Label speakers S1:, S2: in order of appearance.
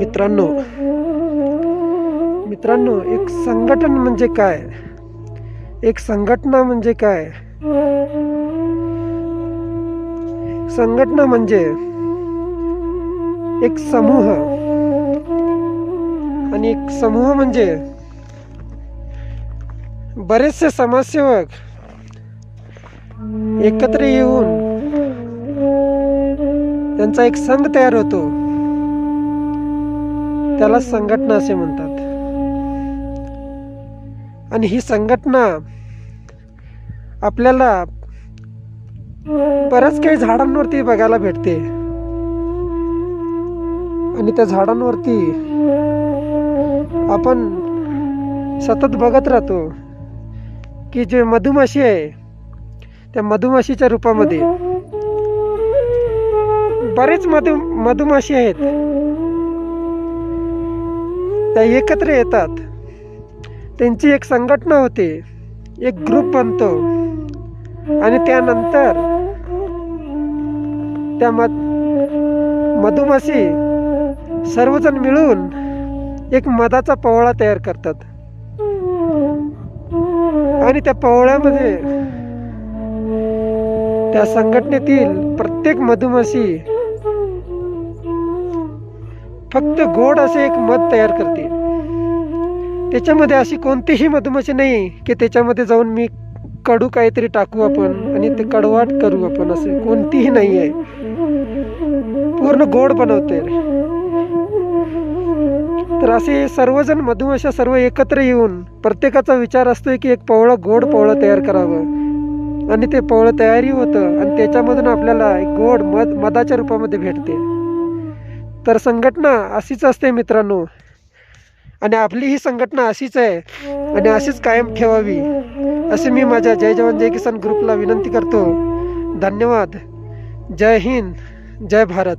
S1: मित्रांनो मित्रांनो एक संघटन म्हणजे काय? एक संघटना म्हणजे काय? संघटना म्हणजे एक समूह. आणि एक समूह म्हणजे बरेचसे समाजसेवक एकत्र येऊन त्यांचा एक संघ तयार होतो. त्याला संघटना असे म्हणतात. आणि ही संघटना आपल्याला बऱ्याच काही झाडांवरती बघायला भेटते. आणि त्या झाडांवरती आपण सतत बघत राहतो की जे मधुमाशी आहे त्या मधुमाशीच्या रूपामध्ये बरेच मधु मधुमाशी आहेत. त्या एकत्र येतात. त्यांची एक संघटना होते. एक ग्रुप बनतो. आणि त्यानंतर त्या मध मधुमाशी सर्वजण मिळून एक मधाचा पवळा तयार करतात. आणि त्या पवळ्यामध्ये त्या संघटनेतील प्रत्येक मधुमाशी फक्त गोड असे एक मध तयार करते. त्याच्यामध्ये अशी कोणतीही मधुमाशी नाही की त्याच्यामध्ये जाऊन मी कडू काहीतरी टाकू आपण आणि ते कडवाट करू आपण असे कोणतीही नाही आहे. पूर्ण गोड बनवते. तर असे सर्वजण मधुमाशा सर्व एकत्र येऊन प्रत्येकाचा विचार असतोय की एक पवळं गोड पवळं तयार करावं. आणि ते पवळं तयारी होतं आणि त्याच्यामधून आपल्याला एक गोड मध मधाच्या रूपामध्ये भेटते. तर संघटना अशीच असते मित्रांनो. आणि आपली ही संघटना अशीच आहे. आणि अशीच कायम ठेवावी. असे मी माझ्या जय जवान जय किसान ग्रुपला विनंती करतो. धन्यवाद. जय हिंद. जय भारत.